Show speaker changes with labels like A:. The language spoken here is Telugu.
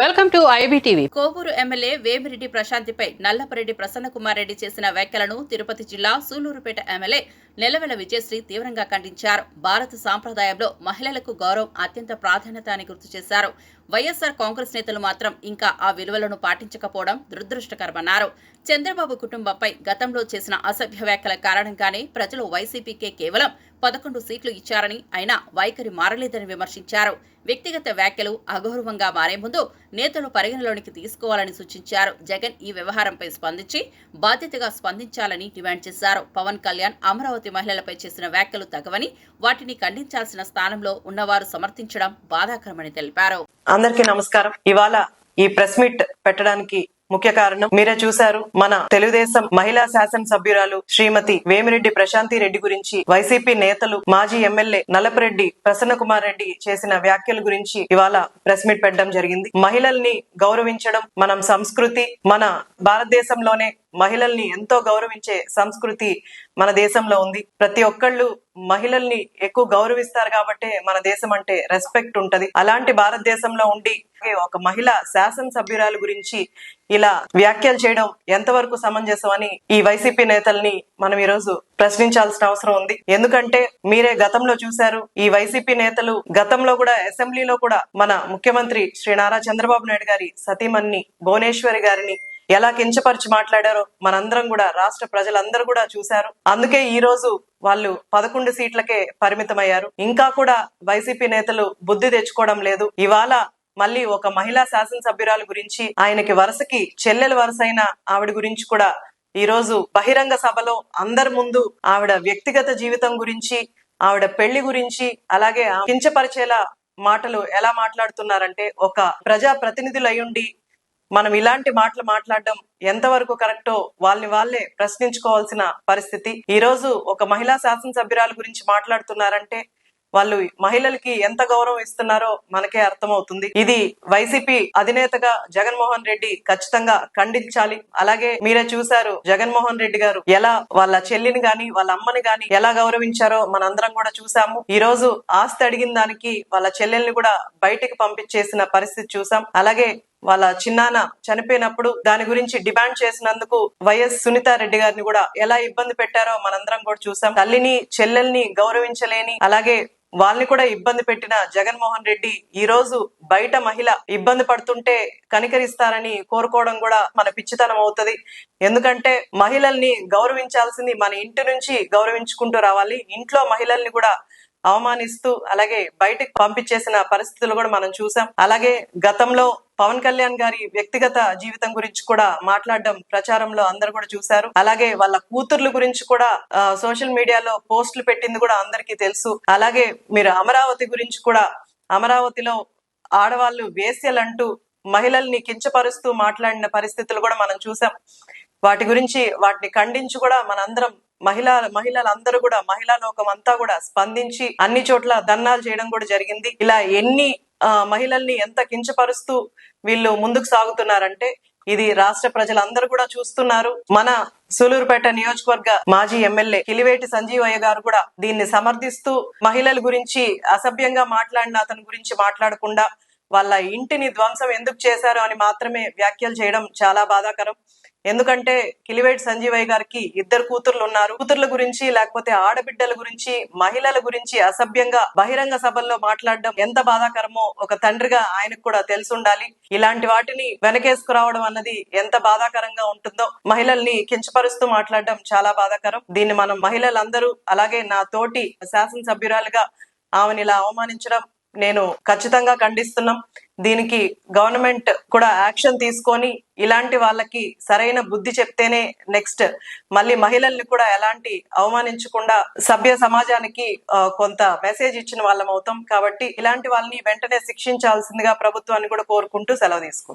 A: Welcome to IBTV.
B: Kovur MLA Vemireddy ప్రశాంతిపై Nallapareddy Prasannakumar Reddy చేసిన వ్యాఖ్యలను తిరుపతి జిల్లా సూలూరుపేట ఎమ్మెల్యే నెలవెల విజయశ్రీ తీవ్రంగా ఖండించారు. భారత సాంప్రదాయంలో మహిళలకు గౌరవం అత్యంత ప్రాధాన్యత అని గుర్తు చేశారు. వైఎస్సార్ కాంగ్రెస్ నేతలు మాత్రం ఇంకా ఆ విలువలను పాటించకపోవడం దురదృష్టకరమన్నారు. చంద్రబాబు కుటుంబంపై గతంలో చేసిన అసభ్య వ్యాఖ్యల కారణంగానే ప్రజలు వైసీపీకే కేవలం పదకొండు సీట్లు ఇచ్చారని అయినా వైఖరి మారలేదని విమర్శించారు. వ్యక్తిగత వ్యాఖ్యలు అగౌరవంగా మారే ముందు నేతలు పరిగణలోనికి తీసుకోవాలని సూచించారు. జగన్ ఈ వ్యవహారంపై స్పందించి బాధ్యతగా స్పందించాలని డిమాండ్ చేశారు. పవన్ కళ్యాణ్ అమరావతి మహిళలపై చేసిన వ్యాఖ్యలు తగవని వాటిని ఖండించాల్సిన స్థానంలో ఉన్నవారు సమర్థించడం బాధాకరమని తెలిపారు.
C: అందరికీ నమస్కారం. ఇవాళ ఈ ప్రెస్ మీట్ పెట్టడానికి ముఖ్య కారణం మీరే చూశారు. మన తెలుగుదేశం మహిళా శాసనసభ్యురాలు శ్రీమతి వేమిరెడ్డి ప్రశాంతి రెడ్డి గురించి వైసీపీ నేతలు మాజీ ఎమ్మెల్యే నలపరెడ్డి ప్రసన్న కుమార్ రెడ్డి చేసిన వ్యాఖ్యల గురించి ఇవాళ ప్రెస్ మీట్ పెట్టడం జరిగింది. మహిళల్ని గౌరవించడం మనం సంస్కృతి మన భారతదేశంలోనే మహిళల్ని ఎంతో గౌరవించే సంస్కృతి మన దేశంలో ఉంది. ప్రతి ఒక్కళ్ళు మహిళల్ని ఎక్కువ గౌరవిస్తారు కాబట్టి మన దేశం అంటే రెస్పెక్ట్ ఉంటది. అలాంటి భారతదేశంలో ఉండి ఒక మహిళ శాసనసభ్యురాలు గురించి ఇలా వ్యాఖ్యలు చేయడం ఎంతవరకు సమంజసం అని ఈ వైసీపీ నేతల్ని మనం ఈరోజు ప్రశ్నించాల్సిన అవసరం ఉంది. ఎందుకంటే మీరే గతంలో చూశారు ఈ వైసీపీ నేతలు గతంలో కూడా అసెంబ్లీలో కూడా మన ముఖ్యమంత్రి శ్రీ నారా చంద్రబాబు నాయుడు గారి సతీమణి భువనేశ్వరి గారిని ఎలా కించపరిచి మాట్లాడారో మనందరం కూడా రాష్ట్ర ప్రజలందరూ కూడా చూశారు. అందుకే ఈ రోజు వాళ్ళు పదకొండు సీట్లకే పరిమితమయ్యారు. ఇంకా కూడా వైసీపీ నేతలు బుద్ధి తెచ్చుకోవడం లేదు. ఇవాళ మళ్ళీ ఒక మహిళా శాసనసభ్యురాలు గురించి ఆయనకి వరుసకి చెల్లెల వరుసైన ఆవిడ గురించి కూడా ఈ రోజు బహిరంగ సభలో అందరి ముందు ఆవిడ వ్యక్తిగత జీవితం గురించి ఆవిడ పెళ్ళి గురించి అలాగే కించపరిచేలా మాటలు ఎలా మాట్లాడుతున్నారంటే ఒక ప్రజా ప్రతినిధులు అయ్యుండి మనం ఇలాంటి మాటలు మాట్లాడడం ఎంతవరకు కరెక్టో వాళ్ళని వాళ్ళే ప్రశ్నించుకోవాల్సిన పరిస్థితి. ఈ రోజు ఒక మహిళా శాసనసభ్యురాలు గురించి మాట్లాడుతున్నారంటే వాళ్ళు మహిళలకి ఎంత గౌరవం ఇస్తున్నారో మనకే అర్థమవుతుంది. ఇది వైసీపీ అధినేతగా జగన్మోహన్ రెడ్డి ఖచ్చితంగా ఖండించాలి. అలాగే మీరే చూశారు జగన్మోహన్ రెడ్డి గారు ఎలా వాళ్ళ చెల్లిని గాని వాళ్ళ అమ్మని గాని ఎలా గౌరవించారో మనందరం కూడా చూసాము ఈ రోజు ఆస్తి అడిగిన దానికి వాళ్ళ చెల్లెల్ని కూడా బయటికి పంపించేసిన పరిస్థితి చూసాం అలాగే వాళ్ళ చిన్నాన్న చనిపోయినప్పుడు దాని గురించి డిమాండ్ చేసినందుకు వైఎస్ సునీతారెడ్డి గారిని కూడా ఎలా ఇబ్బంది పెట్టారో మనందరం కూడా చూసాం. తల్లిని చెల్లెల్ని గౌరవించలేని అలాగే వాళ్ళని కూడా ఇబ్బంది పెట్టిన జగన్మోహన్ రెడ్డి ఈ రోజు బయట మహిళ ఇబ్బంది పడుతుంటే కనికరిస్తారని కోరుకోవడం కూడా మన పిచ్చితనం అవుతది. ఎందుకంటే మహిళల్ని గౌరవించాల్సింది మన ఇంటి నుంచి గౌరవించుకుంటూ రావాలి. ఇంట్లో మహిళల్ని కూడా అవమానిస్తూ అలాగే బయటకు పంపించేసిన పరిస్థితులు కూడా మనం చూసాం. అలాగే గతంలో పవన్ కళ్యాణ్ గారి వ్యక్తిగత జీవితం గురించి కూడా మాట్లాడడం ప్రచారంలో అందరు కూడా చూశారు. అలాగే వాళ్ళ కూతుర్ల గురించి కూడా సోషల్ మీడియాలో పోస్టులు పెట్టింది కూడా అందరికీ తెలుసు. అలాగే మీరు అమరావతి గురించి కూడా అమరావతిలో ఆడవాళ్ళు వేశ్యలంటూ మహిళల్ని కించపరుస్తూ మాట్లాడిన పరిస్థితులు కూడా మనం చూసాం. వాటి గురించి వాటిని ఖండించి కూడా మనందరం మహిళా మహిళలందరూ కూడా మహిళా లోకం అంతా కూడా స్పందించి అన్ని చోట్ల దన్నాలు చేయడం కూడా జరిగింది. ఇలా ఎన్ని మహిళల్ని ఎంత కించపరుస్తూ వీళ్ళు ముందుకు సాగుతున్నారంటే ఇది రాష్ట్ర ప్రజలందరూ కూడా చూస్తున్నారు. మన సూలూరుపేట నియోజకవర్గ మాజీ ఎమ్మెల్యే కిలివేటి సంజీవయ్య గారు కూడా దీన్ని సమర్థిస్తూ మహిళల గురించి అసభ్యంగా మాట్లాడిన అతని గురించి మాట్లాడకుండా వాళ్ళ ఇంటిని ధ్వంసం ఎందుకు చేశారు అని మాత్రమే వ్యాఖ్యలు చేయడం చాలా బాధాకరం. ఎందుకంటే కిలివేటి సంజీవయ్య గారికి ఇద్దరు కూతుర్లు ఉన్నారు. కూతుర్ల గురించి లేకపోతే ఆడబిడ్డల గురించి మహిళల గురించి అసభ్యంగా బహిరంగ సభల్లో మాట్లాడడం ఎంత బాధాకరమో ఒక తండ్రిగా ఆయనకు కూడా తెలిసి ఉండాలి. ఇలాంటి వాటిని వెనకేసుకురావడం అన్నది ఎంత బాధాకరంగా ఉంటుందో మహిళల్ని కించపరుస్తూ మాట్లాడడం చాలా బాధాకరం. దీన్ని మనం మహిళలందరూ అలాగే నా తోటి శాసనసభ్యురాలుగా ఆమెను ఇలా అవమానించడం నేను ఖచ్చితంగా ఖండిస్తున్నాం. దీనికి గవర్నమెంట్ కూడా యాక్షన్ తీసుకొని ఇలాంటి వాళ్ళకి సరైన బుద్ధి చెప్తేనే నెక్స్ట్ మళ్ళీ మహిళల్ని కూడా ఎలాంటి అవమానించకుండా సభ్య సమాజానికి కొంత మెసేజ్ ఇచ్చిన వాళ్ళం అవుతాం. కాబట్టి ఇలాంటి వాళ్ళని వెంటనే శిక్షించాల్సిందిగా ప్రభుత్వాన్ని కూడా కోరుకుంటూ సెలవు తీసుకుంటాం